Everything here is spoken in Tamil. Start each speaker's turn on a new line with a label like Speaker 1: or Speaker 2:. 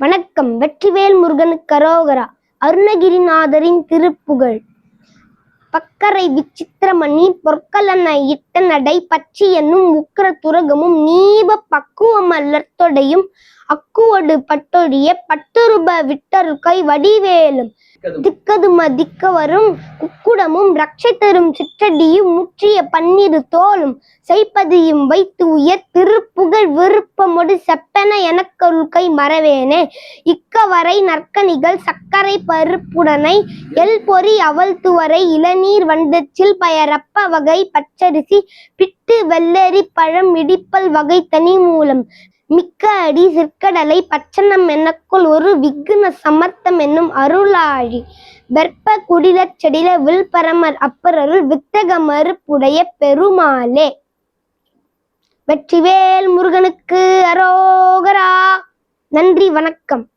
Speaker 1: வணக்கம். வெற்றிவேல் முருகன் கரோகரா. அருணகிரிநாதரின் திருப்புகழ். பக்கரை விசித்திரமணி பொற்கலன இட்ட நடை பச்சி என்னும் உக்கர துரகமும் நீப பக்குவமல்லர் தொடையும் அக்குவடு பட்டொழிய பட்டுருப விட்டருக்கை வடிவேலும் திக்கதும. திக்க வரும் குக்குடமும் ரட்சை தரும் சிற்றடியும் முற்றிய பன்னிரு தோலும் செய்ப்பதியும் வைத்து உயர் திருப்புகழ் விருப்பமொடு செப்பென எனக்கருள் கை மறவேனே. இக்கவரை நற்கனிகள் சர்க்கரை பருப்புடனை எல் பொறி அவள் துவரை இளநீர் வண்டச்சில் பயரப்ப வகை பச்சரிசி பிட்டு வெள்ளரி பழம் இடிப்பல் வகை தனி மூலம் மிக்க அடி சிற்கடலை பச்சனம் என்னக்குள் ஒரு விக்ன சமர்த்தம் என்னும் அருளாழி. வெற்ப குடிலச் செடில வில் பரமர் அப்பரருள் வித்தக மறுப்புடைய பெருமாளே. வெற்றிவேல் முருகனுக்கு அரோகரா. நன்றி வணக்கம்.